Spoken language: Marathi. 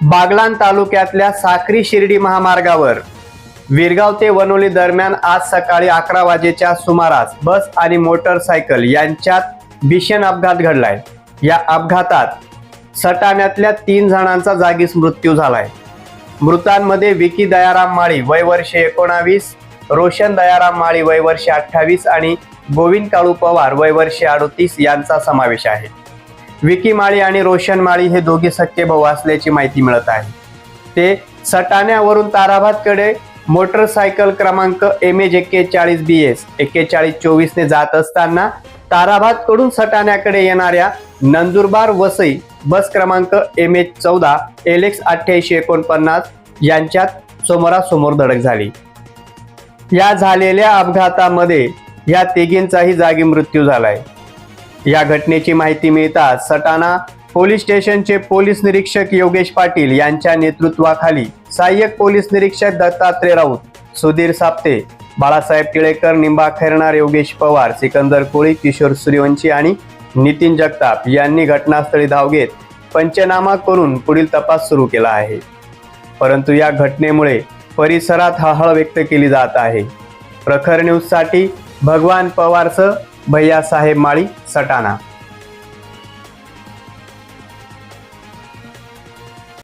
बागलाण तालुक्यातल्या साक्री शिर्डी महामार्गावर. विरगाव ते वनोली दरम्यान आज सकाळी अकरा वाजेच्या सुमारास बस आणि मोटरसायकल यांच्यात भीषण अपघात घडलाय. या अपघातात सटाण्यातल्या तीन जणांचा जागीच मृत्यू झालाय. मृतांमध्ये विकी दयाराम माळी वय वर्षे एकोणावीस रोशन दयाराम माळी वय वर्षे अठ्ठावीस आणि गोविंद काळू पवार वय वर्षे अडोतीस यांचा समावेश आहे. विकी माळी आणि रोशन माळी हे दोघे सख्खे भाऊ असल्याची माहिती मिळत आहे. ते सटाण्यावरून ताराभातकडे मोटरसायकल क्रमांक एम एज एक्केचाळीस बी एस एक्केचाळीस चोवीसने जात असताना ताराभातकडून सटाण्याकडे येणाऱ्या नंदुरबार वसई बस क्रमांक एम एच चौदा एल एक्स अठ्ठ्याऐंशी एकोणपन्नास यांच्यात समोरासमोर धडक झाली. या झालेल्या अपघातामध्ये या तिघींचाही जागी मृत्यू झालाय. या घटनेची माहिती मिळताच सटाणा पोलीस स्टेशनचे पोलीस निरीक्षक योगेश पाटील यांच्या नेतृत्वाखाली सहाय्यक पोलीस निरीक्षक दत्तात्रय राऊत सुधीर साप्ते बाळासाहेब टिळेकर निंबा खैरणार योगेश पवार सिकंदर कोळी किशोर सूर्यवंशी आणि नितीन जगताप यांनी घटनास्थळी धाव घेत पंचनामा करून पुढील तपास सुरू केला आहे. परंतु या घटनेमुळे परिसरात हळहळ व्यक्त केली जात आहे. प्रखर न्यूजसाठी भगवान पवारसह भैयासाहेब माळी सटाणा.